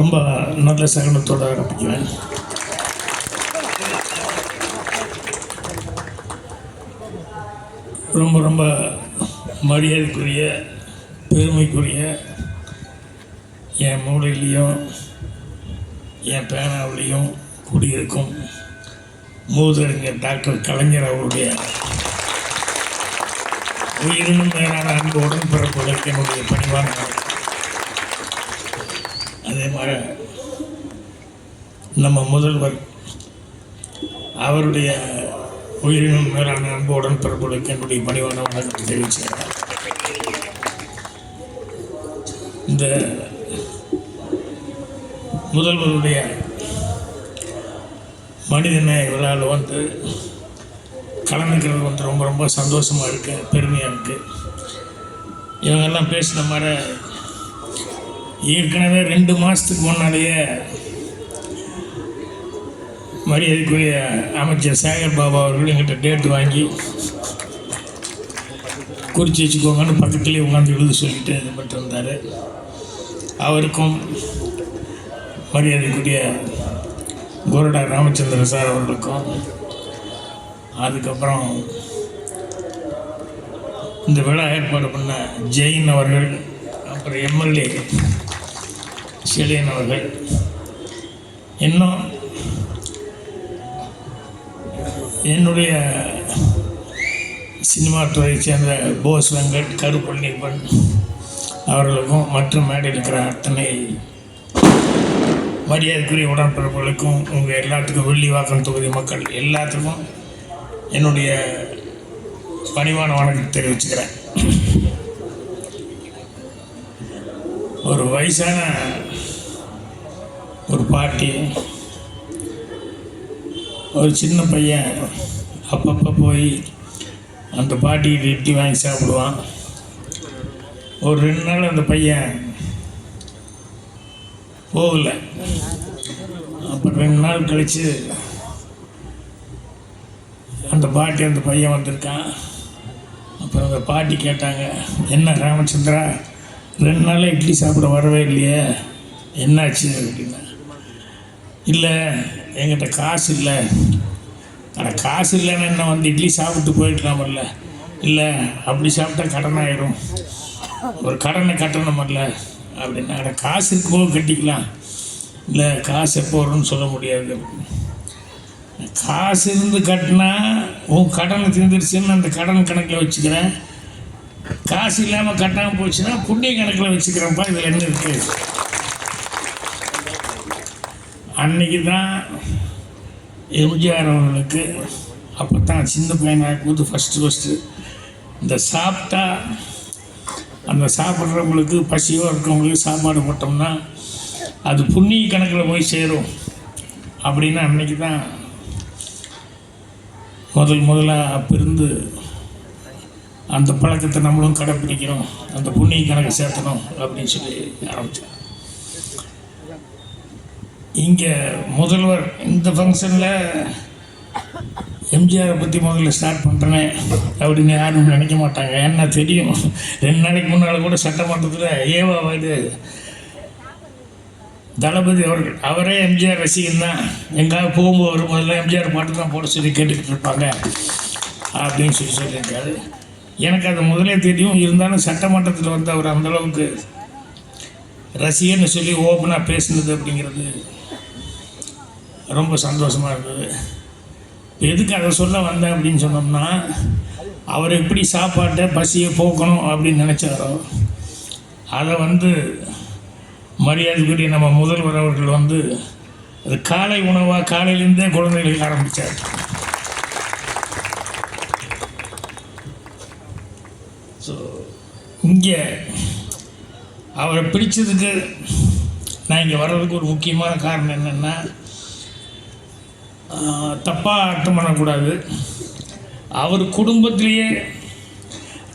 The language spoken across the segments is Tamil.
ரொம்ப நல்ல சகனத்தோடு ஆரம்பிக்குவேன் ரொம்ப ரொம்ப மரியாதைக்குரிய பெருமைக்குரிய என் மூளையிலையும் என் பேனாவிலையும் குடியிருக்கும் மூதறிஞர் டாக்டர் கலைஞர் அவருடைய உயிரினும் மேலான அன்பு உடன்பிறப்புகளுக்கு என்னுடைய பணிவான அதே மாதிரி நம்ம முதல்வர் அவருடைய உயிரினும் மேலான அன்பு பிறப்புகளுக்கு என்னுடைய பணிவான வணக்கத்தை தெரிவிச்சுக்கிறேன். இந்த முதல்வருடைய மனிதநேய விழாவில் வந்து கலந்துக்கிறது வந்து ரொம்ப ரொம்ப சந்தோஷமாக இருக்குது பெருமையாக இருக்குது இவங்கெல்லாம் பேசின மாதிரி ஏற்கனவே ரெண்டு மாதத்துக்கு முன்னாலேயே மரியாதைக்குரிய அமைச்சர் சேகர் பாபா அவர்கள் எங்கிட்ட டேட் வாங்கி குறித்து வச்சுக்கோங்கன்னு பக்கத்துலேயே உட்காந்து எழுத சொல்லிட்டு இது பண்ணிட்டு அவருக்கும் மரியாதைக்குரிய கோரடா ராமச்சந்திர சார் அவர்களுக்கும் அதுக்கப்புறம் இந்த விழா ஏற்பாடு பண்ண ஜெயின் அவர்கள் அப்புறம் எம்எல்ஏ செலியன் அவர்கள் இன்னும் என்னுடைய சினிமா துறையைச் சேர்ந்த போஸ் வெங்கட் கருப்பழனிப்பன் அவர்களுக்கும் மற்றும் மேடையில் இருக்கிற அத்தனை மரியாதைக்குரிய உடன்பிறப்புகளுக்கும் உங்கள் எல்லாத்துக்கும் வெள்ளிவாக்கம் தொகுதி மக்கள் எல்லாத்துக்கும் என்னுடைய பணிவான வணக்கத்தை தெரிவிச்சுக்கிறேன். ஒரு வயசான பாட்டி ஒரு சின்ன பையன் அப்பப்போ போய் அந்த பாட்டிக்கிட்ட இட்லி வாங்கி சாப்பிடுவான். ஒரு ரெண்டு நாள் அந்த பையன் போகல. அப்புறம் ரெண்டு நாள் கழித்து அந்த பாட்டி அந்த பையன் வந்திருக்கான். அப்புறம் அந்த பாட்டி கேட்டாங்க என்ன ராமச்சந்திரா ரெண்டு நாளாக இட்லி சாப்பிட வரவே இல்லையே என்னாச்சு? அப்படின்னா. இல்லை என்கிட்ட காசு இல்லை. அட காசு இல்லைன்னு என்ன வந்து இட்லி சாப்பிட்டு போயிடலாமல்ல இல்லை அப்படி சாப்பிட்டா கடன் ஆயிரும். ஒரு கடனை கட்டணுமல்ல அப்படின்னா அட காசு இருக்கும்போது கட்டிக்கலாம். இல்லை காசு எப்போ வரும்னு சொல்ல முடியாது. காசு இருந்து கட்டினா உன் கடனை தீர்ந்துருச்சுன்னு அந்த கடன் கணக்கில் வச்சுக்கிறேன். காசு இல்லாமல் கட்டாமல் போச்சுன்னா புண்ணிய கணக்கில் வச்சுக்கிறேன்ப்பா இதில் என்ன இருக்குது அன்னைக்கு தான் எம்ஜிஆர் அவர்களுக்கு அப்போ தான் சின்ன பையனாக போது ஃபஸ்ட்டு ஃபஸ்ட்டு இந்த சாப்பிட்டா அந்த சாப்பிட்றவங்களுக்கு பசியோ இருக்கவங்களுக்கு சாப்பாடு போட்டோம்னா அது புண்ணிய கணக்கில் போய் சேரும். அப்படின்னு அன்னைக்கு தான் முதல் முதலாக அப்போ இருந்து அந்த பழக்கத்தை நம்மளும் கடைப்பிடிக்கிறோம். அந்த புண்ணிய கணக்கை சேர்த்தணும் அப்படின்னு சொல்லி ஆரம்பித்தேன் இங்கே முதல்வர் இந்த ஃபங்க்ஷனில் எம்ஜிஆரை பற்றி முதல்ல ஸ்டார்ட் பண்ணுறேனே அப்படின்னு யாரும் நினைக்க மாட்டாங்க. என்ன தெரியும்? ரெண்டு நாளைக்கு முன்னால் கூட சட்டமன்றத்தில் ஏவா இது தளபதி அவர்கள் அவரே எம்ஜிஆர் ரசிகன் தான். எங்கேயாவது போகும்போது வரும்போதெல்லாம் எம்ஜிஆர் பாட்டு தான் போட சொல்லி கேட்டுக்கிட்டு இருப்பாங்க அப்படின்னு சொல்லி சொல்லியிருக்காரு. எனக்கு அது முதலே தெரியும். இருந்தாலும் சட்டமன்றத்தில் வந்து அவர் அந்தளவுக்கு ரசிகன்னு சொல்லி ஓப்பனாக பேசுனது அப்படிங்கிறது ரொம்ப சந்தோஷமாக இருந்தது. எதுக்கு அதை சொல்ல வந்தேன் அப்படின்னு சொன்னோம்னா அவர் எப்படி சாப்பாட்டை பசியை போக்கணும் அப்படின்னு நினச்சாரோ அதை வந்து மரியாதைக்குரிய நம்ம முதல்வர் அவர்கள் வந்து அது காலை உணவாக காலையிலேருந்தே குழந்தைகளுக்கு ஆரம்பித்தார் ஸோ இங்கே அவரை பிடிச்சதுக்கு நான் இங்கே வர்றதுக்கு ஒரு முக்கியமான காரணம் என்னென்னா தப்பாக அர்த்தம் பண்ணக்கூடாது. அவர் குடும்பத்திலேயே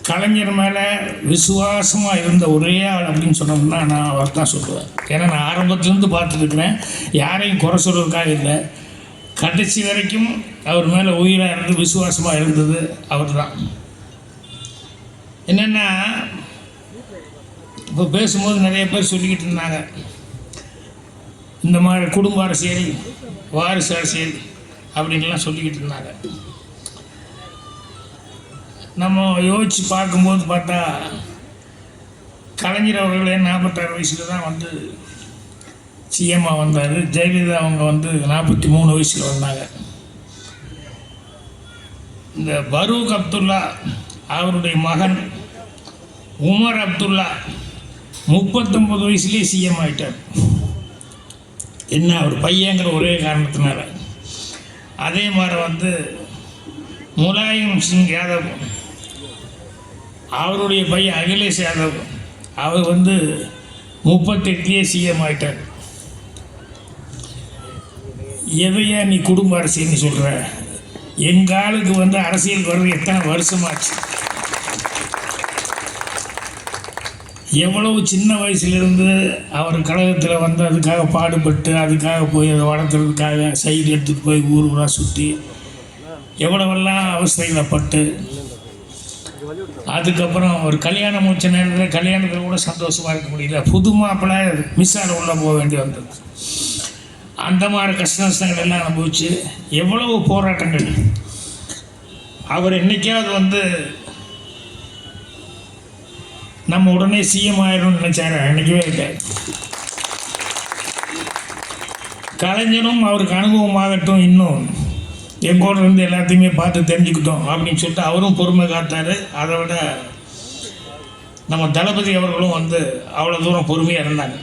கலைஞர் மேலே விசுவாசமாக இருந்த ஒரே ஆள் அப்படின்னு சொன்னோம்னா நான் அவர் தான் சொல்லுவேன். ஏன்னா நான் ஆரம்பத்துலேருந்து பார்த்துருக்குறேன் யாரையும் குறை சொல்கிறதுக்காக இல்லை. கடைசி வரைக்கும் அவர் மேலே உயிராக இருந்து விசுவாசமாக இருந்தது அவர் தான் என்னென்னா இப்போ பேசும்போது நிறைய பேர் சொல்லிக்கிட்டு இருந்தாங்க. இந்த மாதிரி குடும்ப அரசியல் வாரிசு அரசியல் அப்படின்லாம் சொல்லிக்கிட்டு இருந்தாங்க. நம்ம யோசித்து பார்க்கும்போது பார்த்தா கலைஞர் அவர்களே நாற்பத்தாறு வயசில் தான் வந்து சிஎம்மாக வந்தார்? ஜெயலலிதா அவங்க வந்து நாற்பத்தி மூணு வயசில் வந்தாங்க. இந்த பரூக் அப்துல்லா அவருடைய மகன் உமர் அப்துல்லா முப்பத்தொம்பது வயசுலேயே சிஎம் ஆயிட்டார். என்ன அவர் பையங்கிற ஒரே காரணத்தினால. அதே மாதிரி வந்து முலாயம் சிங் யாதவ். அவருடைய பையன் அகிலேஷ் யாதவ். அவர் வந்து முப்பத்தெட்டுலேயே சிஎம் ஆயிட்டார். எதையா நீ குடும்ப அரசியல்னு சொல்கிற எங்கள் ஆளுக்கு வந்து அரசியல் வர்றது எத்தனை வருஷமாச்சு? எவ்வளவு சின்ன வயசுலேருந்து அவர் கழகத்தில் வந்து அதுக்காக பாடுபட்டு அதுக்காக போய் அதை வளர்த்துறதுக்காக சைடு எடுத்துகிட்டு போய் ஊர் ஊராக சுற்றி எவ்வளவெல்லாம் அவஸ்தைகளப்பட்டு அதுக்கப்புறம் ஒரு கல்யாணம் முடிச்ச நேரத்தில் கல்யாணத்தில் கூட சந்தோஷமாக இருக்க முடியல. புது மாப்பிள்ளை மிஸ்ஸால் உள்ளே போக வேண்டி வந்தது. அந்த மாதிரி கஷ்ட நஷ்டங்கள் எல்லாம் அனுபவிச்சு எவ்வளவு போராட்டங்கள். அவர் என்றைக்காவது வந்து நம்ம உடனே சிஎம் ஆயிடும்னு நினைச்சாரு. நினைக்கவே இல்லை கலைஞரும் அவருக்கு அனுபவமாகட்டும் இன்னும். எங்கூட இருந்து எல்லாத்தையுமே பார்த்து தெரிஞ்சுக்கிட்டோம் அப்படின்னு சொல்லிட்டு அவரும் பொறுமை காத்தார் அதை விட நம்ம தளபதி அவர்களும் வந்து அவ்வளோ தூரம் பொறுமையாக இருந்தாங்க.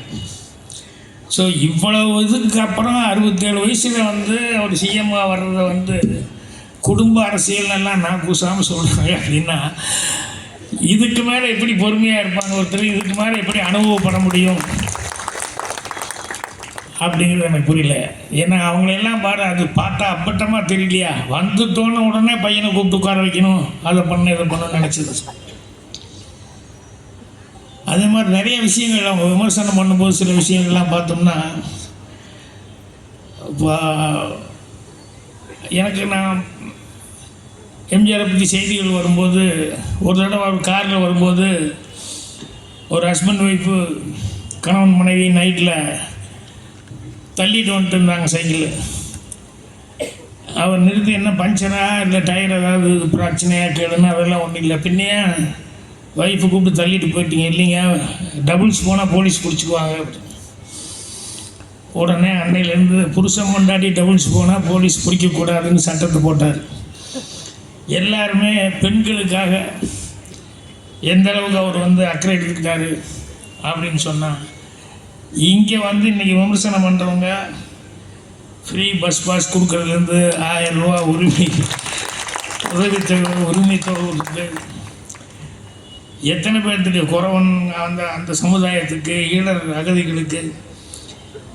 ஸோ இவ்வளவு இதுக்கு அப்புறம் அறுபத்தேழு வயசில் வந்து அவர் சிஎம்மாக வர்றதை வந்து குடும்ப அரசியல்லாம் நான் கூசாமல் சொல்கிறாங்க அப்படின்னா இதுக்கு மேலே எப்படி பொறுமையாக இருப்பாங்க ஒருத்தர்? இதுக்கு மேலே எப்படி அனுபவப்பட முடியும்? அப்படிங்கிறது எனக்கு புரியல. ஏன்னா அவங்களெல்லாம் பாரு அது பார்த்தா அப்பட்டமாக தெரியலையா? வந்து தோண உடனே பையனை கூப்பிட்டு உட்கார வைக்கணும். அதை பண்ண இதை பண்ணணும்னு நினச்சது. அதே மாதிரி நிறைய விஷயங்கள் அவங்க விமர்சனம் பண்ணும்போது சில விஷயங்கள்லாம் பார்த்தோம்னா இப்போ எனக்கு நான் எம்ஜிஆரை பற்றி செய்திகள் வரும்போது ஒரு தடவை அவர் காரில் வரும்போது ஒரு ஹஸ்பண்ட் ஒய்ஃபு கணவன் மனைவி நைட்டில் தள்ளிட்டு வந்துட்டு இருந்தாங்க சைக்கிள். அவர் நிறுத்தி என்ன பஞ்சரா இல்லை டயர் ஏதாவது பிரச்சனையாக கேளுன்னு அதெல்லாம் ஒன்றும் இல்லை. பின்னையே ஒய்ஃபு கூப்பிட்டு தள்ளிட்டு போயிட்டீங்க? இல்லைங்க டபுள்ஸ் போனால் போலீஸ் பிடிச்சிக்குவாங்க. உடனே அன்னையிலேருந்து புருஷன் கொண்டாடி டபுள்ஸ் போனால் போலீஸ் பிடிக்கக்கூடாதுன்னு சட்டத்தை போட்டார். எல்லாருமே பெண்களுக்காக எந்த அளவுக்கு அவர் வந்து அக்கறை எடுத்துக்கிட்டாரு அப்படின்னு சொன்னால் இங்கே வந்து இன்றைக்கி விமர்சனம் பண்ணுறவங்க ஃப்ரீ பஸ் பாஸ் கொடுக்கறதுலேருந்து ஆயிரம் ரூபா உரிமை உதவித்தொகை உரிமை கொடுத்து எத்தனை பேர்த்துக்கு குறவன் அந்த அந்த சமுதாயத்துக்கு ஈழர் அகதிகளுக்கு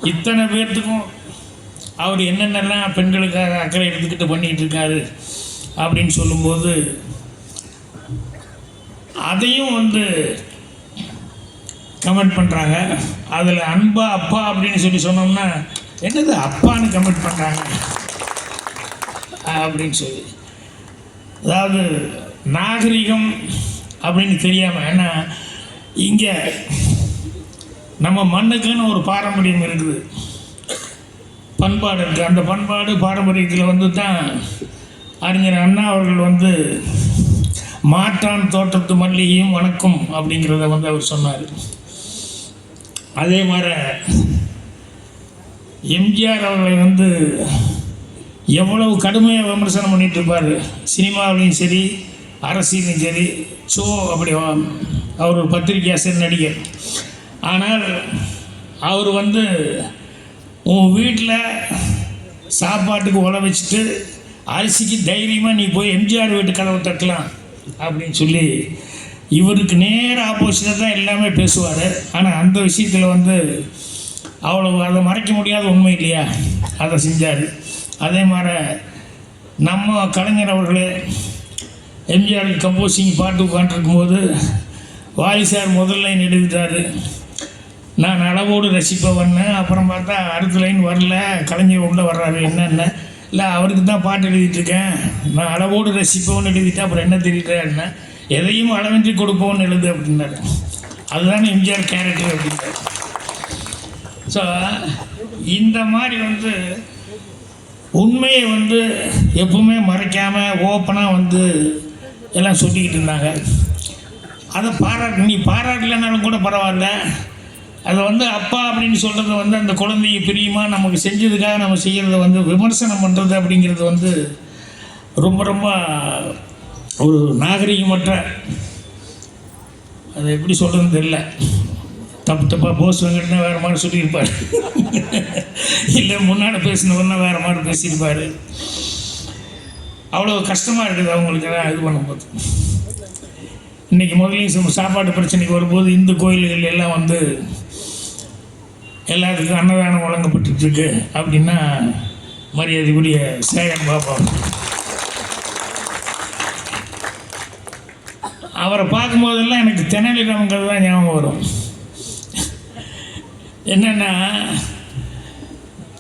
இத்தனை பேர்த்துக்கும் அவர் என்னென்னலாம் பெண்களுக்காக அக்கறை எடுத்துக்கிட்டு பண்ணிகிட்டு இருக்காரு அப்படின்னு சொல்லும்போது அதையும் வந்து கமெண்ட் பண்ணுறாங்க அதில் அன்பா அப்பா அப்படின்னு சொல்லி சொன்னோம்னா என்னது அப்பான்னு கமெண்ட் பண்ணுறாங்க அப்படின்னு சொல்லி. அதாவது நாகரிகம் அப்படின்னு தெரியாமல் ஏன்னா இங்கே நம்ம மண்ணுக்குன்னு ஒரு பாரம்பரியம் இருக்குது. பண்பாடு இருக்குது அந்த பண்பாடு பாரம்பரியத்தில் வந்து தான் அறிஞர் அண்ணா அவர்கள் வந்து மாற்றான் தோட்டத்து மல்லிகையும் வணக்கம் அப்படிங்கிறத வந்து அவர் சொன்னார். அதே மாதிரி எம்ஜிஆர் அவர்களை வந்து எவ்வளவு கடுமையாக விமர்சனம் பண்ணிட்டு இருப்பார். சினிமாவிலையும் சரி அரசியலையும் சரி ஸோ அப்படி வா- அவர் ஒரு பத்திரிகை ஆசிரியர் நடிகர். ஆனால் அவர் வந்து உன் வீட்டில் சாப்பாட்டுக்கு உழ வச்சுட்டு அரிசிக்கு தைரியமாக நீ போய் எம்ஜிஆர் வீட்டு கதவை தட்டலாம் அப்படின்னு சொல்லி இவருக்கு நேர ஆப்போசிட்டாக தான் எல்லாமே பேசுவார். ஆனால் அந்த விஷயத்தில் வந்து அவ்வளோ அதை மறைக்க முடியாத உண்மை இல்லையா? அதை செஞ்சார். அதே மாதிரி நம்ம கலைஞர் அவர்களே எம்ஜிஆர் கம்போசிங் பாட்டு உட்காந்துருக்கும் போது வாரிசார் முதல் லைன் எழுதிட்டார். நான் அளவோடு ரசிப்பவன்னு அப்புறம் பார்த்தா அடுத்த லைன் வரல. கலைஞர் உள்ளே வர்றாரு. என்னென்ன? இல்லை அவருக்கு தான் பாட்டு எழுதிட்டுருக்கேன். நான் அளவோடு ரசிப்போன்னு எழுதிட்டேன். அப்புறம் என்ன தெரியல எதையும் அளவின்றி கொடுப்போம்னு எழுது அப்படின்னாரு. அதுதான் எம்ஜிஆர் கேரக்டர் அப்படின்னாரு. ஸோ இந்த மாதிரி வந்து உண்மையை வந்து எப்பவுமே மறைக்காமல் ஓப்பனாக வந்து எல்லாம் சொல்லிக்கிட்டு இருந்தாங்க. அதை பாராட்டு நீ பாராட்டலைனாலும் கூட பரவாயில்ல. அதை வந்து அப்பா அப்படின்னு சொல்கிறது வந்து அந்த குழந்தைய பிரியுமா? நமக்கு செஞ்சதுக்காக நம்ம செய்கிறத வந்து விமர்சனம் பண்ணுறது அப்படிங்கிறது வந்து ரொம்ப ரொம்ப ஒரு நாகரிகமற்ற அதை எப்படி சொல்கிறதுன்னு தெரியல. தப்பு தப்பாக போஸ் வெங்கட்னா வேறு மாதிரி சொல்லியிருப்பார். இல்லை முன்னாடி பேசினவர்னா வேறு மாதிரி பேசியிருப்பார். அவ்வளோ கஷ்டமாக இருக்குது அவங்களுக்கு எல்லாம் இது பண்ணும்போது. இன்றைக்கி முதலையும் சாப்பாடு பிரச்சனைக்கு வரும்போது இந்து கோயில்கள் எல்லாம் வந்து எல்லாத்துக்கும் அன்னதானம் வழங்கப்பட்டுருக்கு அப்படின்னா மரியாதைக்குரிய சேகர் பாபா. அவரை பார்க்கும்போதெல்லாம் எனக்கு தெனாலிராமங்கிறது தான் ஞாபகம் வரும். என்னென்னா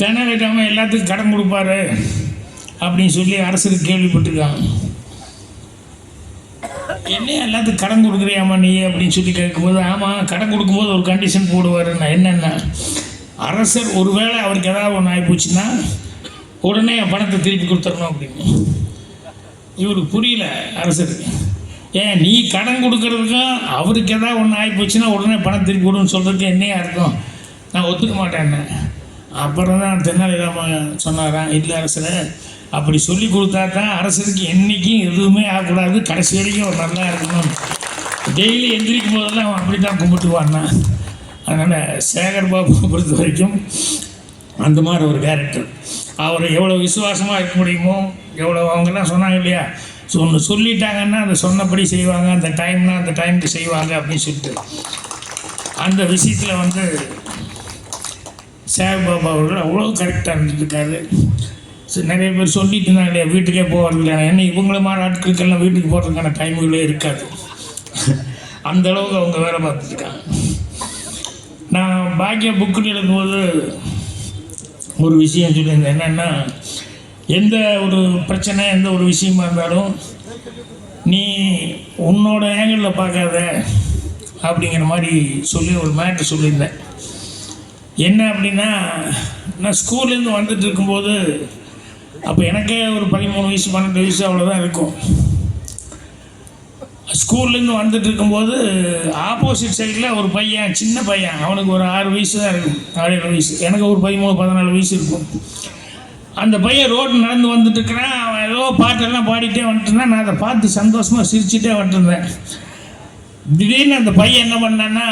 தெனாலிராமன் எல்லாத்துக்கும் கடன் கொடுப்பாரு அப்படின்னு சொல்லி அரசுக்கு கேள்விப்பட்டிருக்காங்க. என்ன எல்லாத்துக்கும் கடன் கொடுக்குறியாமா நீ அப்படின்னு சொல்லி கேட்கும்போது ஆமாம் கடன் கொடுக்கும்போது ஒரு கண்டிஷன் போடுவார். நான் என்னென்ன? அரசர் ஒருவேளை அவருக்கு ஏதாவது ஒன்று ஆகிப்போச்சுன்னா உடனே என் பணத்தை திருப்பி கொடுத்துடணும் அப்படின்னு. இவருக்கு புரியல அரசருக்கு ஏன் நீ கடன் கொடுக்கறதுக்கும் அவருக்கு ஏதாவது ஒன்று ஆகிப்போச்சுன்னா உடனே பணம் திருப்பி கொடுன்னு சொல்கிறதுக்கு என்னையே அர்த்தம்? நான் ஒத்துக்க மாட்டேன் அப்புறம் தான் தென்னாலிராமன் சொன்னாராம் இல்லை அரசரை அப்படி சொல்லி கொடுத்தா தான் அரசருக்கு என்றைக்கும் எதுவுமே ஆகக்கூடாது. கடைசி வரைக்கும் ஒரு நல்லா இருக்கணும். டெய்லி எந்திரிக்கும் போதெல்லாம் அவன் அப்படி தான் கும்பிட்டுவான்னா. அதனால் சேகர் பாபு பொறுத்த வரைக்கும் அந்த மாதிரி ஒரு கேரக்டர் அவர் எவ்வளோ விசுவாசமாக இருக்க முடியுமோ எவ்வளோ அவங்கெல்லாம் சொன்னாங்க இல்லையா? ஸோ ஒன்று சொல்லிட்டாங்கன்னா அதை சொன்னபடி செய்வாங்க. அந்த டைம்னா அந்த டைமுக்கு செய்வாங்க அப்படின்னு சொல்லிட்டு. அந்த விஷயத்தில் வந்து சேகர் பாபு அவர்கள் அவ்வளோ கரெக்டாக இருந்துருக்காரு. நிறைய பேர் சொல்லிட்டு இருந்தாங்க இல்லையா வீட்டுக்கே போகிறது இல்லையா ஏன்னா இவங்கள மாதிரி ஆட்களுக்கெல்லாம் வீட்டுக்கு போகிறதுக்கான டைமுகளே இருக்காது. அந்த அளவுக்கு அவங்க வேலை பார்த்துருக்காங்க நான் பாக்கிய புக்குன்னு எழுதும்போது ஒரு விஷயம் சொல்லியிருந்தேன். என்னென்னா எந்த ஒரு பிரச்சனை எந்த ஒரு விஷயமா இருந்தாலும் நீ உன்னோட ஆங்கிளில் பார்க்காத அப்படிங்கிற மாதிரி சொல்லி ஒரு மேட்ரு சொல்லியிருந்தேன். என்ன அப்படின்னா நான் ஸ்கூல்லேருந்து வந்துட்டு இருக்கும்போது அப்போ எனக்கே ஒரு பதிமூணு வயசு பன்னெண்டு வயசு அவ்வளோதான் இருக்கும். ஸ்கூல்லேருந்து வந்துட்டு இருக்கும்போது ஆப்போசிட் சைடில் ஒரு பையன் சின்ன பையன். அவனுக்கு ஒரு ஆறு வயசு தான் இருக்கும். ஆறு ஏழு வயசு. எனக்கு ஒரு பதிமூணு பதினாலு வயசு இருக்கும். அந்த பையன் ரோடு நடந்து வந்துட்டு இருக்கிறான். அவன் ஏதோ பாட்டெல்லாம் பாடிட்டே வந்துட்டுருந்தான் நான் அதை பார்த்து சந்தோஷமாக சிரிச்சுட்டே வந்துட்டுருந்தேன் திடீர்னு அந்த பையன் என்ன பண்ணான்னா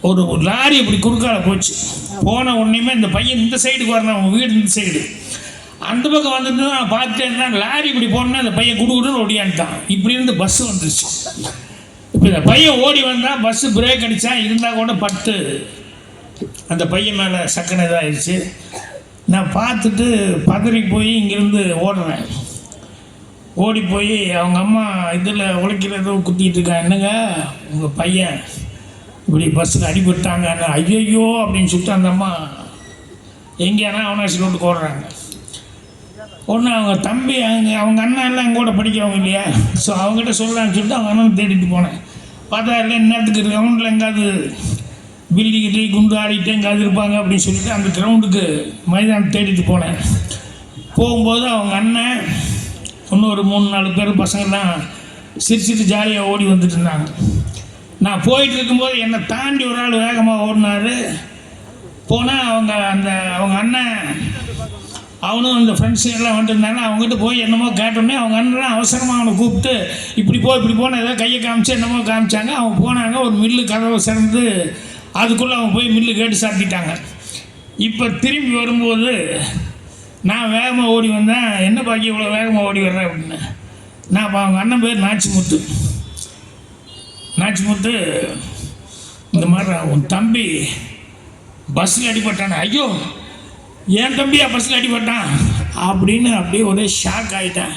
ஒரு லாரி இப்படி குறுக்கால போச்சு. போன உடனேயுமே இந்த பையன் இந்த சைடுக்கு வரணும். அவன் வீடு இந்த சைடு அந்த பக்கம் வந்துட்டு நான் பார்த்துட்டே இருந்தேன் லாரி இப்படி போனோன்னா அந்த பையன் குடுகுடுன்னு ஓடியான்ட்டான். இப்படி இருந்து பஸ் வந்துருச்சு. இப்போ இந்த பையன் ஓடி வந்தால் பஸ்ஸு பிரேக் அடித்தான் இருந்தால் கூட பட்டு அந்த பையன் மேலே சக்கனை இதாகிடுச்சு நான் பார்த்துட்டு பதறி போய் இங்கேருந்து ஓடுறேன். ஓடி போய் அவங்க அம்மா இதில் உழைக்கிறதோ குத்திக்கிட்டு இருக்கான் என்னங்க? உங்கள் பையன் இப்படி பஸ்ஸுக்கு அடிபட்டாங்க ஐயோ அப்படின்னு சொல்லிட்டு அந்த அம்மா எங்கேனா அவனாசி ரோட்டுக்கு ஓடுறாங்க. ஒன்று அவங்க தம்பி அவங்க அவங்க அண்ணன் எல்லாம் எங்கூட படிக்கிறவங்க இல்லையா? ஸோ அவங்ககிட்ட சொல்லலாம்னு சொல்லிட்டு அவங்க அண்ணன் தேடிட்டு போனேன். பார்த்தா இல்லை நேரத்துக்கு கிரவுண்டில் எங்காவது பில்லிக்கிட்டே குண்டு ஆடிட்டு எங்காவது இருப்பாங்க அப்படின்னு சொல்லிட்டு அந்த கிரவுண்டுக்கு மைதானம் தேடிட்டு போனேன். போகும்போது அவங்க அண்ணன் இன்னும் ஒரு மூணு நாலு பேர் பசங்கள்லாம் சிரிச்சிட்டு ஜாலியாக ஓடி வந்துட்டு இருந்தாங்க. நான் போயிட்டு இருக்கும்போது என்னை தாண்டி ஒரு ஆள் வேகமாக ஓடினார். போனால் அவங்க அந்த அவங்க அண்ணன் அவனும் அந்த ஃப்ரெண்ட்ஸு எல்லாம் வந்துருந்தாங்க அவங்ககிட்ட போய் என்னமோ கேட்டோன்னே அவங்க அண்ணன் அவசரமாக அவனை கூப்பிட்டு இப்படி போ இப்படி போன ஏதோ கையை காமிச்சு என்னமோ காமிச்சாங்க. அவங்க போனாங்க ஒரு மில்லு கதவை சிறந்து அதுக்குள்ளே அவங்க போய் மில்லு கேட்டு சாப்பிட்டுட்டாங்க இப்போ திரும்பி வரும்போது நான் வேகமாக ஓடி வந்தேன். என்ன பாக்கி இவ்வளோ வேகமாக ஓடி வர்றேன் அப்படின்னு. நான் இப்போ அவங்க அண்ணன் பேர் நாச்சிமுத்து. நாச்சிமுத்து இந்த மாதிரி உன் தம்பி பஸ்ஸில் அடிபட்டானே. ஐயோ என் தம்பி பஸ்ஸில் அடிபட்டான் அப்படின்னு அப்படியே ஒரே ஷாக் ஆகிட்டேன்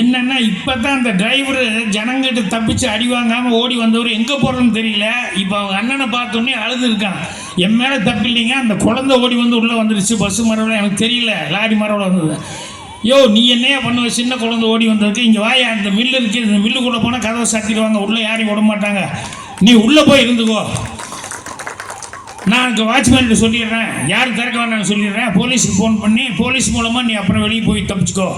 என்னன்னா இப்போ தான் அந்த டிரைவரு ஜனங்கிட்ட தப்பிச்சு அடி வாங்காமல் ஓடி வந்தவர் எங்கே போகிறோன்னு தெரியல. இப்போ அவங்க அண்ணனை பார்த்தோன்னே அழுது இருக்கான். என் மேலே தப்பு இல்லைங்க. அந்த குழந்தை ஓடி வந்து உள்ளே வந்துருச்சு. பஸ்ஸு மரவில் எனக்கு தெரியல. லாரி மரவில் வந்தது. யோ நீ என்னையா பண்ணுவ? சின்ன குழந்தை ஓடி வந்ததுக்கு இங்கே வாயா. அந்த மில்லு இருக்குது இந்த மில்லுக்குள்ளே போனால் கதவை சாத்திடுவாங்க. உள்ளே யாரையும் விட மாட்டாங்க. நீ உள்ளே போய் இருந்துக்கோ. நான் அங்கே வாட்ச்மேன்கிட்ட சொல்லிடுறேன். யார் திறக்க வேண்டாம்னு சொல்லிடுறேன். போலீஸுக்கு ஃபோன் பண்ணி போலீஸ் மூலமாக நீ அப்புறம் வெளியே போய் தப்பிச்சுக்கோ.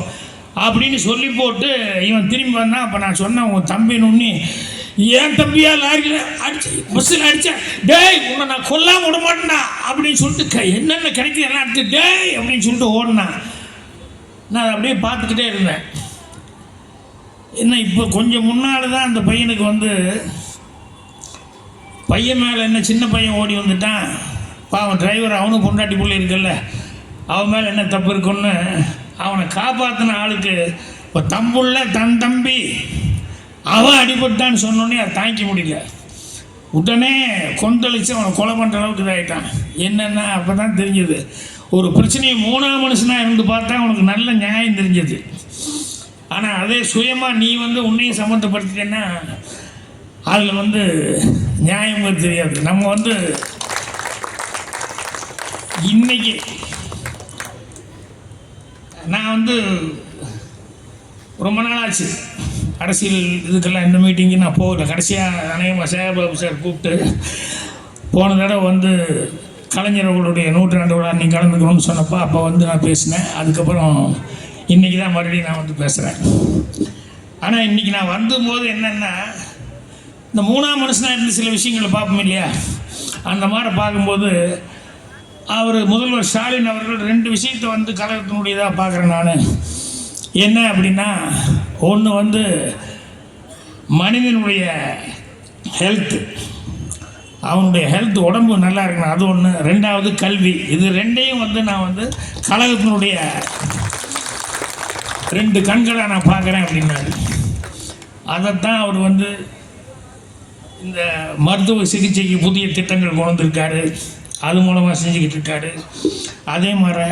அப்படின்னு சொல்லி போட்டு இவன் திரும்பி வந்தான். அப்போ நான் சொன்னேன் உன் தம்பின்னு நுண்ணி ஏன் தம்பியா லாரியில் அடிச்சு பஸ்ஸில் அடித்தேன் டேய் உன்னை நான் கொல்லாம விட மாட்டேன்டா. அப்படின்னு சொல்லிட்டு க என்னென்ன கிடைக்குது எல்லாம் அடிச்சு டேய் அப்படின்னு சொல்லிட்டு ஓடினான். நான் அதை அப்படியே பார்த்துக்கிட்டே இருந்தேன். என்ன இப்போ கொஞ்சம் முன்னால் தான் அந்த பையனுக்கு வந்து பையன் மேலே என்ன சின்ன பையன் ஓடி வந்துட்டான்? பாவன் டிரைவர் அவனும் பொண்டாட்டி பிள்ளை இருக்குல்ல. அவன் மேலே என்ன தப்பு இருக்குன்னு அவனை காப்பாற்றின ஆளுக்கு இப்போ தம்புள்ள தன் தம்பி அவன் அடிபட்டான்னு சொன்னோன்னே அதை தாங்கிக்க முடியல. உடனே கொந்தளிச்சு அவனை கொலை பண்ணுற அளவுக்கு இதாகிட்டான் என்னென்னா அப்போ தான் தெரிஞ்சது. ஒரு பிரச்சனையை மூணாம் மனுஷனாக இருந்து பார்த்தா அவனுக்கு நல்ல நியாயம் தெரிஞ்சது. ஆனால் அதே சுயமாக நீ வந்து உன்னையும் சம்மந்தப்படுத்திட்டேன்னா அதில் வந்து நியாயம் தெரியாது. நம்ம வந்து இன்னைக்கு நான் வந்து ரொம்ப நாளாச்சு. கடைசியில் அரசியல் இதுக்கெல்லாம் இந்த மீட்டிங்கு நான் போகல. கடைசியாக அநேகமாக சேகபாபு சார் கூப்பிட்டு போன தடவை வந்து கலைஞர் அவர்களுடைய நூற்றாண்டு விழா நீ கலந்துக்கணும்னு சொன்னப்போ அப்போ வந்து நான் பேசினேன். அதுக்கப்புறம் இன்றைக்கி தான் மறுபடியும் நான் வந்து பேசுகிறேன் ஆனால் இன்றைக்கி நான் வந்தபோது என்னென்னா இந்த மூணாம் மனுஷனாக இருந்து சில விஷயங்களை பார்ப்போம் இல்லையா? அந்த மாதிரி பார்க்கும்போது அவர் முதல்வர் ஸ்டாலின் அவர்கள் ரெண்டு விஷயத்தை வந்து கழகத்தினுடையதாக பார்க்குறேன் நான். என்ன அப்படின்னா ஒன்று வந்து மனிதனுடைய ஹெல்த்து அவனுடைய ஹெல்த் உடம்பு நல்லா இருக்கணும் அது ஒன்று ரெண்டாவது கல்வி. இது ரெண்டையும் வந்து நான் வந்து கழகத்தினுடைய ரெண்டு கண்களை நான் பார்க்குறேன் அப்படின்னாரு. அதைத்தான் அவர் வந்து இந்த மருத்துவ சிகிச்சைக்கு புதிய திட்டங்கள் கொண்டு வந்திருக்காரு அது மூலமாக செஞ்சுக்கிட்டு இருக்காரு அதே மாதிரி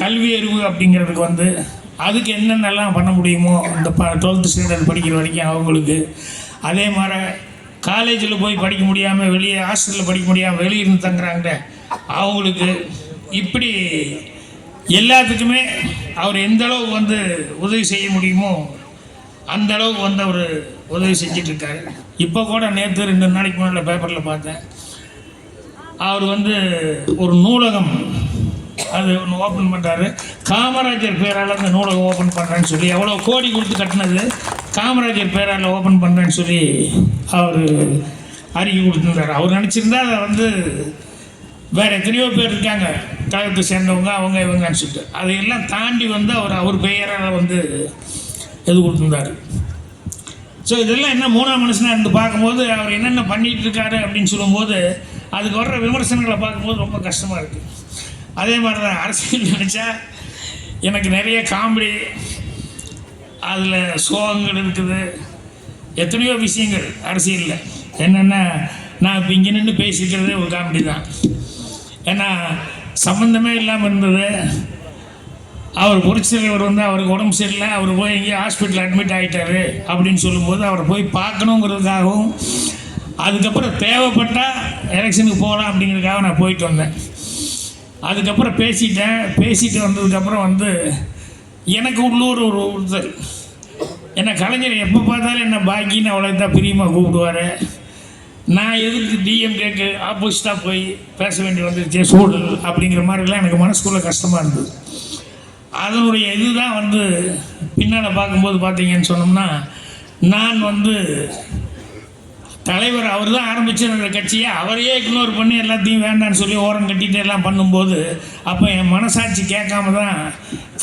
கல்வி அறிவு அப்படிங்கிறதுக்கு வந்து அதுக்கு என்னென்னலாம் பண்ண முடியுமோ இந்த ப டுவெல்த்து ஸ்டாண்டர்ட் படிக்கிற வரைக்கும் அவங்களுக்கு. அதே மாதிரி காலேஜில் போய் படிக்க முடியாமல் வெளியே ஹாஸ்டலில் படிக்க முடியாமல் வெளியே இருந்து தங்குறாங்க. அவங்களுக்கு இப்படி எல்லாத்துக்குமே அவர் எந்த அளவுக்கு வந்து உதவி செய்ய முடியுமோ அந்த அளவுக்கு வந்து அவர் உதவி செஞ்சிட்ருக்காரு இப்போ கூட நேற்று ரெண்டு நாளைக்கு முன்னாடி பேப்பரில் பார்த்தேன். அவர் வந்து ஒரு நூலகம் அது ஒன்று ஓப்பன் பண்ணுறாரு காமராஜர் பேரால் அந்த நூலகம் ஓப்பன் பண்ணுறேன்னு சொல்லி எவ்வளோ கோடி கொடுத்து கட்டினது காமராஜர் பேரால் ஓப்பன் பண்ணுறேன்னு சொல்லி அவர் அறிக்கை கொடுத்துருந்தாரு. அவர் நினச்சிருந்தா அதை வந்து வேறு எத்தனையோ பேர் இருக்காங்க. கழகத்தை சேர்ந்தவங்க அவங்க இவங்கன்னு சொல்லிட்டு. அதையெல்லாம் தாண்டி வந்து அவர் அவர் பெயரால் வந்து இது கொடுத்துருந்தாரு. ஸோ இதெல்லாம் என்ன மூணாம் மனுஷனாக இருந்து பார்க்கும்போது அவர் என்னென்ன பண்ணிகிட்டு இருக்காரு அப்படின்னு சொல்லும்போது அதுக்கு வர்ற விமர்சனங்களை பார்க்கும்போது ரொம்ப கஷ்டமாக இருக்குது அதே மாதிரி தான் அரசியல் நினச்சா எனக்கு நிறைய காமெடி அதில் சோகங்கள் இருக்குது. எத்தனையோ விஷயங்கள் அரசியலில். என்னென்ன நான் இப்போ இங்கே நின்று பேசிக்கிறதே ஒரு காமெடி தான் ஏன்னா சம்மந்தமே இல்லாமல் இருந்தது. அவர் பொறிச்சலைவர் வந்து அவருக்கு உடம்பு சரியில்லை அவர் போய் எங்கேயோ ஹாஸ்பிட்டல் அட்மிட் ஆகிட்டாரு அப்படின்னு சொல்லும்போது அவரை போய் பார்க்கணுங்கிறதுக்காகவும் அதுக்கப்புறம் தேவைப்பட்டால் எலெக்ஷனுக்கு போகலாம் அப்படிங்கிறதுக்காக நான் போயிட்டு வந்தேன். அதுக்கப்புறம் பேசிட்டேன். பேசிட்டு வந்ததுக்கப்புறம் வந்து எனக்கு உள்ளூர் ஒரு ஒருத்தர் என்ன கலைஞர் எப்போ பார்த்தாலும் என்ன பாக்கின்னு அவ்வளோ தான் பிரியமாக கூப்பிடுவார். நான் எதுக்கு டிஎம்கேக்கு ஆப்போசிட்டாக போய் பேச வேண்டி வந்துருச்சே சூழல் அப்படிங்கிற மாதிரிலாம் எனக்கு மனசுக்குள்ளே கஷ்டமாக இருந்தது. அதனுடைய இதுதான் வந்து பின்னால் பார்க்கும்போது பார்த்தீங்கன்னு சொன்னோம்னா நான் வந்து தலைவர் அவர் தான் ஆரம்பிச்சிருந்த கட்சியை அவரையே இக்னோர் பண்ணி எல்லாத்தையும் வேண்டான்னு சொல்லி ஓரம் கட்டிட்டு எல்லாம் பண்ணும்போது அப்போ என் மனசாட்சி கேட்காம தான்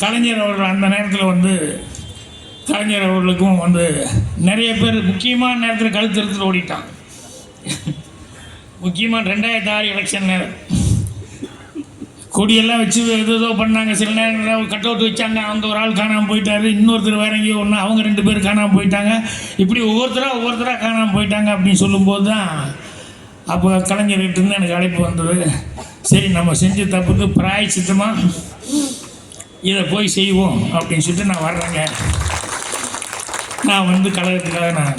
கலைஞர் அவர்கள் அந்த நேரத்தில் வந்து கலைஞர் அவர்களுக்கும் வந்து நிறைய பேர் முக்கியமான நேரத்தில் கழுத்து எடுத்துட்டு ஓடிட்டான். முக்கியமாக ரெண்டாயிரத்தி ஆறு எலெக்ஷன் நேரம். கொடியெல்லாம் வச்சு ஏதோ ஏதோ பண்ணாங்க. சில நேரம் கட் அவுட் வச்சாங்க. அந்த ஒரு ஆள் காணாமல் போயிட்டாரு. இன்னொருத்தர் வேற எங்கேயோ ஒன்று அவங்க ரெண்டு பேர் காணாமல் போயிட்டாங்க. இப்படி ஒவ்வொருத்தராக ஒவ்வொருத்தராக காணாமல் போயிட்டாங்க அப்படின்னு சொல்லும்போது தான் அப்போ கலைஞர்கிட்டருந்து எனக்கு அழைப்பு வந்தது. சரி நம்ம செஞ்ச தப்புக்கு பிராயச்சித்தமாக இதை போய் செய்வோம் அப்படின்னு சொல்லிட்டு நான் வர்றேங்க. நான் வந்து கழகத்துக்காக நான்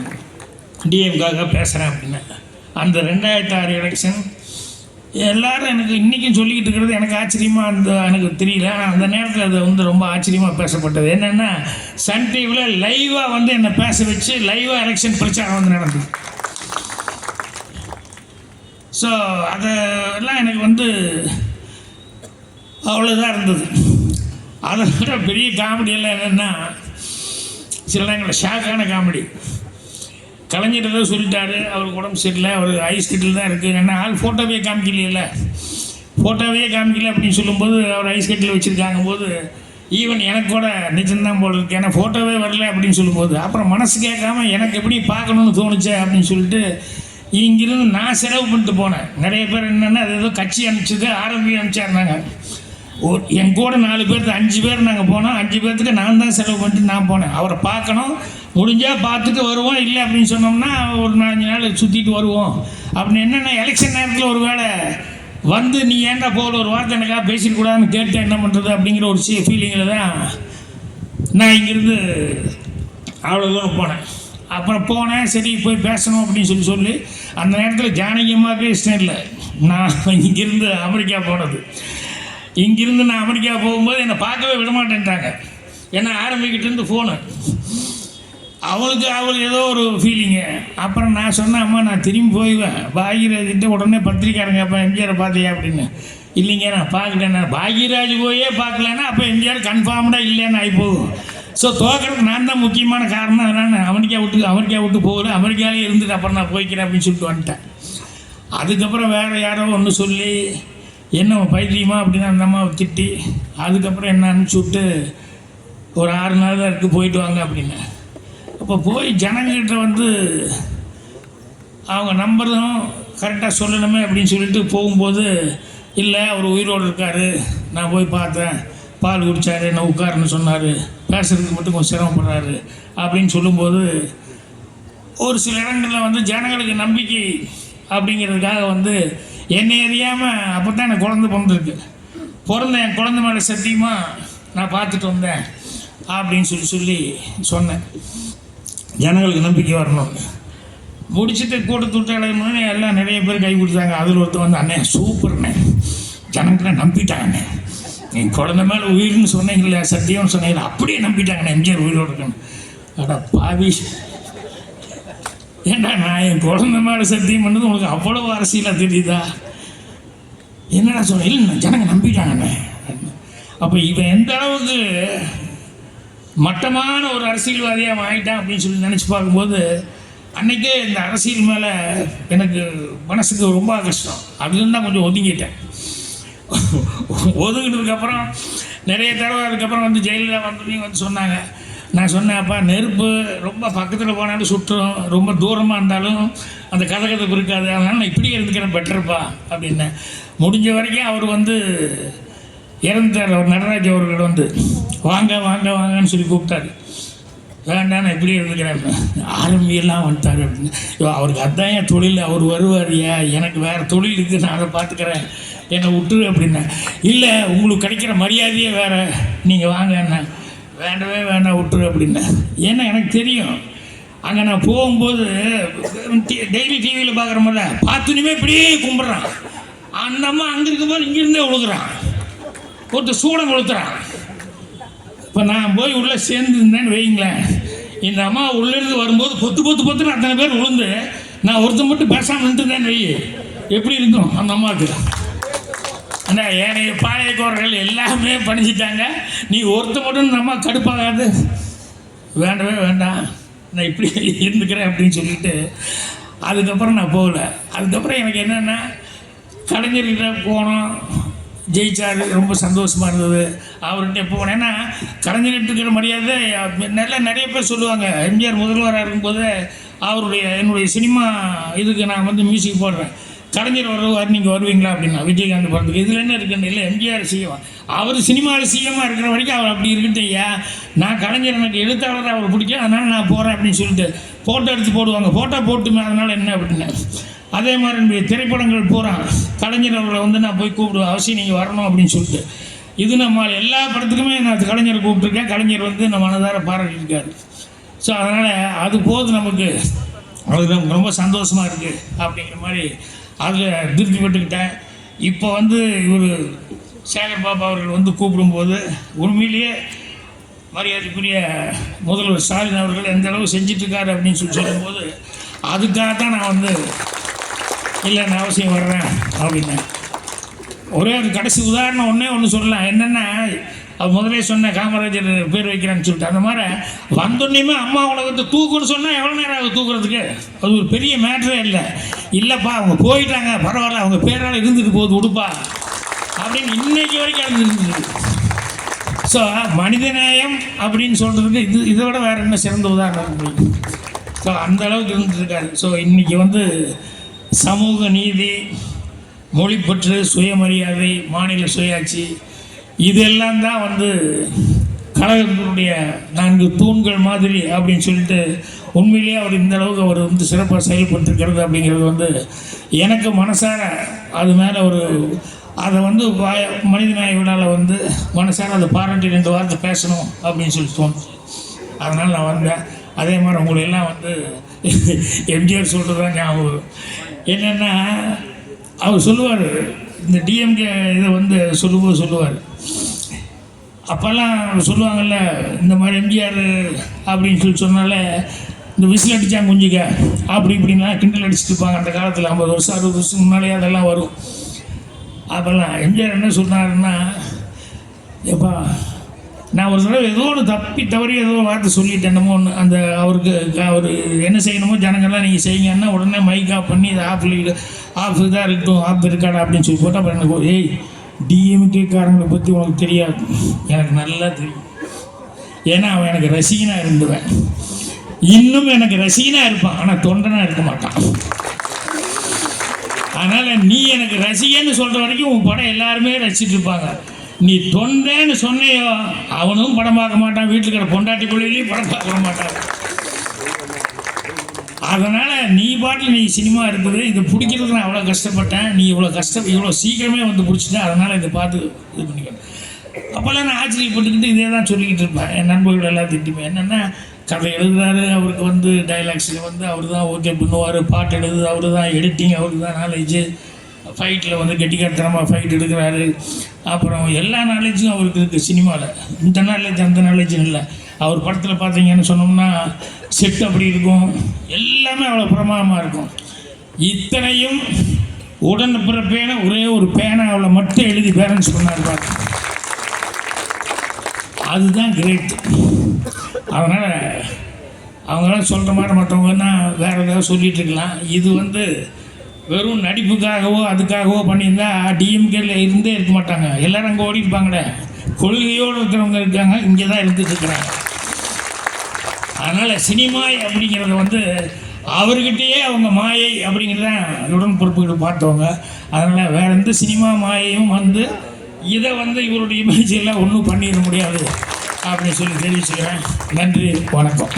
டிஎம்காக பேசுகிறேன் அப்படின்னு. அந்த ரெண்டாயிரத்தி ஆறு எலெக்ஷன் எல்லாரும் எனக்கு இன்றைக்கும் சொல்லிக்கிட்டு இருக்கிறது எனக்கு ஆச்சரியமாக அந்த எனக்கு தெரியல. ஆனால் அந்த நேரத்தில் அது வந்து ரொம்ப ஆச்சரியமாக பேசப்பட்டது. என்னென்னா சன் டிவியில் லைவாக வந்து என்னை பேச வச்சு லைவாக எலெக்ஷன் பிரச்சாரம் வந்து நடந்தது. ஸோ அதெல்லாம் எனக்கு வந்து அவ்வளோதான் இருந்தது. அதை விட பெரிய காமெடியெல்லாம் என்னென்னா சில நேரங்களில் ஷாக்கான காமெடி கலைஞர் ஏதோ சொல்லிட்டாரு அவருக்கு உடம்பு சரியில்லை அவர் ஐஸ் கட்டில் தான் இருக்குது ஏன்னா ஆள் ஃபோட்டோவே காமிக்கலையில ஃபோட்டோவே காமிக்கல அப்படின்னு சொல்லும்போது அவர் ஐஸ் கட்டில் வச்சுருக்காங்க போது ஈவன் எனக்கு கூட நிஜம்தான் போல் இருக்கு. ஏன்னா ஃபோட்டோவே வரல அப்படின்னு சொல்லும்போது அப்புறம் மனசு கேட்காம எனக்கு எப்படி பார்க்கணுன்னு தோணுச்சே அப்படின்னு சொல்லிட்டு இங்கிருந்து நான் செலவு பண்ணிட்டு போனேன். நிறைய பேர் என்னென்னா அது ஏதோ கட்சி அனுப்பிச்சது ஆரோக்கியம் அனுப்பிச்சாருனாங்க என் கூட நாலு பேர்த்து அஞ்சு பேர் நாங்கள் போனோம். அஞ்சு பேர்த்துக்கு நான் தான் செலவு பண்ணிட்டு நான் போனேன். அவரை பார்க்கணும். முடிஞ்சால் பார்த்துட்டு வருவோம். இல்லை அப்படின்னு சொன்னோம்னா ஒரு நாலஞ்சு நாள் சுற்றிட்டு வருவோம். அப்படின்னு என்னென்ன எலெக்ஷன் நேரத்தில் ஒரு வேளை வந்து நீ ஏன்டா போகல? ஒரு வார்த்தை எனக்காக பேசிடக்கூடாதுன்னு கேட்டு என்ன பண்ணுறது அப்படிங்கிற ஒரு சி ஃபீலிங்கில் தான் நான் இங்கேருந்து அவ்வளோ தூரம் போனேன். அப்புறம் போனேன். சரி போய் பேசணும் அப்படின்னு சொல்லி சொல்லி அந்த நேரத்தில் ஜானகியமாக இஷ்டம் இல்லை. நான் இங்கேருந்து அமெரிக்கா போனது. இங்கிருந்து நான் அமெரிக்கா போகும்போது என்னை பார்க்கவே விடமாட்டேன்ட்டாங்க. ஏன்னா ஆரம்பிக்கிட்டேருந்து ஃபோனு அவளுக்கு அவள் ஏதோ ஒரு ஃபீலிங்கு அப்புறம் நான் சொன்னேன் அம்மா நான் திரும்பி போயிடுவேன். பாகிராஜிட்ட உடனே பத்திரிக்காரங்க அப்போ எம்ஜிஆரை பார்த்தியா அப்படின்னு. இல்லைங்க நான் பார்க்கலண்ணா பாகியராஜ் போயே பார்க்கலன்னா அப்போ எம்ஜிஆர் கன்ஃபார்ம்டாக இல்லைன்னு ஆகி போகும். ஸோ தோக்கிறதுக்கு நான் தான் முக்கியமான காரணம். அதனால் அமெரிக்கா விட்டு அமெரிக்கா விட்டு போகல. அமெரிக்காவிலே இருந்துட்டு அப்புறம் நான் போய்க்கிறேன் அப்படின்னு சொல்லிட்டு வந்துட்டேன். அதுக்கப்புறம் வேறு யாரோ ஒன்று சொல்லி என்ன பைத்தியமா? அப்படின்னு அந்த அம்மாவை திட்டி அதுக்கப்புறம் என்ன அனுப்பிச்சி விட்டு ஒரு ஆறு நாள் தான் இருக்குது போயிட்டு வாங்க அப்படின்னு. அப்போ போய் ஜனங்கிட்ட வந்து அவங்க நம்பரும் கரெக்டாக சொல்லணுமே அப்படின்னு சொல்லிட்டு போகும்போது இல்லை அவர் உயிரோடு இருக்கார் நான் போய் பார்த்தேன் பால் குடித்தார் என்ன உட்காருன்னு சொன்னார் பேசுறதுக்கு மட்டும் கொஞ்சம் சிரமப்படுறாரு அப்படின்னு சொல்லும்போது ஒரு சில இடங்களில் வந்து ஜனங்களுக்கு நம்பிக்கை அப்படிங்கிறதுக்காக வந்து என்னை அறியாமல் அப்போ தான் எனக்கு குழந்தை பிறந்திருக்கு. பிறந்த என் குழந்தை மேலே சத்தியமாக நான் பார்த்துட்டு வந்தேன் அப்படின்னு சொல்லி சொல்லி சொன்னேன். ஜனங்களுக்கு நம்பிக்கை வரணும். முடிச்சுட்டு கூட்டத்து விட்டு அடையணும்னு எல்லாம் நிறைய பேர் கை கொடுத்தாங்க. அதில் ஒருத்தர் வந்து அண்ணே சூப்பர்ண்ணே ஜனங்களை நம்பிட்டாங்கண்ணே. என் குழந்த மேலே உயிர்னு சொன்னீங்களே சத்தியம்னு சொன்னீங்களே அப்படியே நம்பிட்டாங்கண்ணே எம்ஜிஆர் உயிரோடு இருக்கணும். அட பாவி. ஏண்டா நான் என் குழந்தை மேலே சத்தியம் பண்ணது உங்களுக்கு அவ்வளோ அரசியலாக தெரியுதா? என்னடா சொன்னேன் இல்லை நான் ஜனங்க நம்பிட்டாங்கண்ணே. அப்போ இவன் எந்த அளவுக்கு மட்டமான ஒரு அரசியல்வாதியாக ஆகிட்டான் அப்படின்னு சொல்லி நினச்சி பார்க்கும்போது அன்றைக்கே இந்த அரசியல் மேலே எனக்கு மனசுக்கு ரொம்ப கஷ்டம். அதுலேருந்து தான் கொஞ்சம் ஒதுங்கிட்டேன். ஒதுங்கினதுக்கப்புறம் நிறைய தடவை அதுக்கப்புறம் வந்து ஜெயலலிதா வந்து வந்து சொன்னாங்க. நான் சொன்னேன் அப்பா நெருப்பு ரொம்ப பக்கத்தில் போனாலும் சுற்றும் ரொம்ப தூரமாக இருந்தாலும் அந்த கதகதப்பு இருக்காது அதனால் நான் இப்படியே இருந்துக்கிறேன் பெட்டர்ப்பா அப்படின்னேன். முடிஞ்ச வரைக்கும் அவர் வந்து இறந்தார் அவர் நடராஜ் அவர்கள் வந்து வாங்க வாங்க வாங்கன்னு சொல்லி கூப்பிட்டாரு. வேண்டாம் நான் இப்படி இருந்துக்கிறேன். ஆரம்பியெல்லாம் வந்துட்டார் அப்படின்னு. அவருக்கு அதான் என் தொழில். அவர் வருவாரியா எனக்கு வேறு தொழில் இருக்குது நான் அதை பார்த்துக்கிறேன். என்னை விட்டுரு அப்படின்னேன். இல்லை உங்களுக்கு கிடைக்கிற மரியாதையே வேறு. நீங்கள் வாங்க என்ன வேண்டவே வேண்டாம் விட்டுரு அப்படின்னா. ஏன்னா எனக்கு தெரியும். அங்கே நான் போகும்போது டெய்லி டிவியில் பார்க்குற மாதிரி பார்த்துனுமே இப்படியே கும்பிட்றான். அந்த அம்மா அங்கே இருக்கும்போது இங்கேருந்தே ஒழுகுறான் ஒருத்தர் சூடம் கொளுத்துறான். இப்போ நான் போய் உள்ளே சேர்ந்துருந்தேன்னு வைங்களேன் இந்த அம்மா உள்ளிருந்து வரும்போது பொத்து பொத்து பொத்துன்னு அத்தனை பேர் விழுந்து நான் ஒருத்தன் மட்டும் பேசாமல் நின்றுருந்தேன்னு வை எப்படி இருக்கும் அந்த அம்மாவுக்கு? ஆனால் ஏனைய பாளையக்காரர்கள் எல்லாமே பணிஞ்சிட்டாங்க. நீ ஒருத்த மட்டும் நம்ம கடுப்பாகாது. வேண்டவே வேண்டாம். நான் இப்படி இருந்துக்கிறேன் அப்படின்னு சொல்லிட்டு அதுக்கப்புறம் நான் போகல. அதுக்கப்புறம் எனக்கு என்னென்னா கலைஞர்கிட்ட போனோம். ஜெயிச்சார். ரொம்ப சந்தோஷமாக இருந்தது. அவர்கிட்ட போனேன். ஏன்னா கலைஞர்கிட்ட இருக்கிற மரியாதை நல்லா நிறைய பேர் சொல்லுவாங்க. எம்ஜிஆர் முதல்வராக இருக்கும்போது அவருடைய என்னுடைய சினிமா இதுக்கு நான் வந்து மியூசிக் போடுறேன். கலைஞர் வருவார் நீங்கள் வருவீங்களா அப்படின்னா விஜயகாந்த் படத்துக்கு இதில் என்ன இருக்குன்னு இல்லை எம்ஜிஆர் சிஎம். அவர் சினிமாவில் சிஎம்மாக இருக்கிற வரைக்கும் அவர் அப்படி இருக்கட்டும் ஐயா நான் கலைஞர் எனக்கு எழுத்தாளர் அவர் பிடிக்கும். அதனால் நான் போகிறேன் அப்படின்னு சொல்லிட்டு ஃபோட்டோ எடுத்து போடுவாங்க. ஃபோட்டோ போட்டுமே அதனால் என்ன அப்படின்னு அதே மாதிரி என்னுடைய திரைப்படங்கள் போகிறான் கலைஞர் அவரை வந்து நான் போய் கூப்பிடுவேன். அவசியம் நீங்கள் வரணும் அப்படின்னு சொல்லிட்டு. இது நம்ம எல்லா படத்துக்குமே நான் கலைஞரை கூப்பிட்ருக்கேன் கலைஞர் வந்து நம்ம மனதார பாராட்டியிருக்காரு. ஸோ அதனால் அது போது நமக்கு அது நமக்கு ரொம்ப சந்தோஷமாக இருக்குது அப்படிங்கிற மாதிரி அதில் திருப்தி பட்டுக்கிட்டேன் இப்போ வந்து இவர் சேகர் பாபா அவர்கள் வந்து கூப்பிடும்போது உண்மையிலேயே மரியாதைக்குரிய முதல்வர் ஸ்டாலின் அவர்கள் எந்த அளவு செஞ்சிட்ருக்காரு? அப்படின்னு சொல்லி சொல்லும்போது அதுக்காக தான் நான் வந்து இல்லை நான் அவசியம் வர்றேன் அப்படின்னேன். ஒரே ஒரு கடைசி உதாரணம் ஒன்றே ஒன்று சொல்லலாம். என்னென்னா அது முதலே சொன்ன காமராஜர் பேர் வைக்கிறேன்னு சொல்லிட்டு அந்த மாதிரி வந்தோடனேயுமே அம்மா உலகத்தை தூக்குன்னு சொன்னால் எவ்வளோ நேரம் ஆகுது தூக்குறதுக்கு? அது ஒரு பெரிய மேட்ரே இல்லை. இல்லைப்பா அவங்க போயிட்டாங்க பரவாயில்ல அவங்க பேரால் இருந்துட்டு போகுது உடுப்பா. அப்படின்னு இன்னைக்கு வரைக்கும் இருந்துருக்குது ஸோ மனிதநேயம் அப்படின்னு சொல்கிறதுக்கு இது இதை விட வேறு என்ன சிறந்த உதாரணம் ஸோ அந்த அளவுக்கு இருந்துருக்காரு ஸோ இன்றைக்கி வந்து சமூக நீதி மொழிப்பற்று சுயமரியாதை மாநில சுயாட்சி இதெல்லாம் தான் வந்து கழகத்தினுடைய நான்கு தூண்கள் மாதிரி அப்படின்னு சொல்லிட்டு உண்மையிலேயே அவர் இந்த அளவுக்கு அவர் வந்து சிறப்பாக செயல்பட்டுருக்கிறது அப்படிங்கிறது வந்து எனக்கு மனசார அது மேலே ஒரு அதை வந்து வாய மனிதநாய வந்து மனசார அதை பாராட்டி ரெண்டு வார்த்தை பேசணும் அப்படின்னு சொல்லி தோணுச்சு. அதனால் நான் வந்தேன். அதே மாதிரி உங்களை எல்லாம் வந்து எம்ஜிஆர் சொல்கிறது தான் ஞாபகம் என்னென்னா அவர் சொல்லுவார் இந்த டிஎம்கே இதை வந்து சொல்லும்போது சொல்லுவார். அப்போல்லாம் சொல்லுவாங்கள்ல இந்த மாதிரி எம்ஜிஆர் அப்படின்னு சொல்லி சொன்னாலே இந்த விசில் அடித்தான் குஞ்சிக்க அப்படி இப்படின்னா கிண்டல் அடிச்சுட்டு இருப்பாங்க. அந்த காலத்தில் ஐம்பது வருஷம் அறுபது வருஷம் முன்னாலேயே அதெல்லாம் வரும். அப்போல்லாம் எம்ஜிஆர் என்ன சொன்னாருன்னா எப்பா நான் ஒரு தடவை ஏதோ ஒன்று தப்பி தவறி ஏதோ வார்த்தை சொல்லிட்டேனமோ ஒன்று அந்த அவருக்கு அவர் என்ன செய்யணுமோ ஜனங்கள்லாம் நீங்கள் செய்யுங்கன்னா உடனே மைக் ஆஃப் பண்ணி இதை ஆஃப் ஆஃப் இதாக இருக்கட்டும் ஆஃப் இருக்காடா அப்படின்னு சொல்லி போட்டால் அப்புறம் எனக்கு ஏய் டிஎம்கேக்காரங்களை பற்றி உனக்கு தெரியாது. எனக்கு நல்லா தெரியும். ஏன்னா அவன் எனக்கு ரசிகனாக இருந்துவேன் இன்னும் எனக்கு ரசிகனாக இருப்பான் ஆனால் தொண்டனாக இருக்க மாட்டான். அதனால் நீ எனக்கு ரசிகன்னு சொல்கிற வரைக்கும் உன் படம் எல்லாருமே ரசிச்சுட்டு இருப்பாங்க. நீ தொண்டேன்னு சொன்னையோ அவனும் படம் பார்க்க மாட்டான் வீட்டில் இருக்கிற பொண்டாட்டி பிள்ளைகளையும் படம் பார்க்க மாட்டான். அதனால் நீ பாட்டில் நீ சினிமா இருக்குது இதை பிடிக்கிறதுக்கு நான் அவ்வளோ கஷ்டப்பட்டேன் நீ இவ்வளோ கஷ்டம் இவ்வளோ சீக்கிரமே வந்து பிடிச்சிட்டேன் அதனால் இதை பார்த்து இது பண்ணிக்கிறேன் அப்போல்லாம் நான் ஆச்சரியப்பட்டுக்கிட்டு இதே தான் சொல்லிக்கிட்டு இருப்பேன். என் நண்பர்கள் எல்லாம் திட்டுமே என்னென்னா கதை எழுதுறாரு அவருக்கு வந்து டைலாக்ஸில் வந்து அவர் தான் ஓகே பண்ணுவார் பாட்டு எழுது அவர் தான் எடிட்டிங் அவருக்கு தான் நாலேஜு ஃபைட்டில் வந்து கெட்டிக்காட்டுத்தனமாக ஃபைட் எடுக்கிறாரு. அப்புறம் எல்லா நாலேஜும் அவருக்கு இருக்குது சினிமாவில் இந்த நாலேஜ் அந்த நாலேஜும் இல்லை. அவர் படத்தில் பார்த்தீங்கன்னு சொன்னோம்னா செட் அப்படி இருக்கும். எல்லாமே அவ்வளோ பிரமாதமாக இருக்கும். இத்தனையும் உடன் பிறப்பேன ஒரே ஒரு பேனாவில் மட்டும் எழுதி பேரண்ட்ஸ் பண்ணார் அதுதான் கிரேட் அதனால் அவங்களாம் சொல்கிற மாதிரி மற்றவங்கன்னா வேறு ஏதாவது சொல்லிகிட்டு இருக்கலாம். இது வந்து வெறும் நடிப்புக்காகவோ அதுக்காகவோ பண்ணியிருந்தா டிஎம்கேல இருந்தே இருக்க மாட்டாங்க. எல்லோரும் அங்கே ஓடி இருப்பாங்களே கொள்கையோடு இருக்கிறவங்க இருக்காங்க இங்கே தான் இருந்துட்டுருக்குறாங்க அதனால் சினிமா அப்படிங்கிறத வந்து அவர்கிட்டயே அவங்க மாயை அப்படிங்கிறத உடன் பொறுப்புகள் பார்த்தவங்க. அதனால் வேற எந்த சினிமா மாயையும் வந்து இதை வந்து இவருடைய இமேஜெல்லாம் ஒன்றும் பண்ணிட முடியாது அப்படின்னு சொல்லி தெரிவிச்சுக்கிறேன். நன்றி வணக்கம்.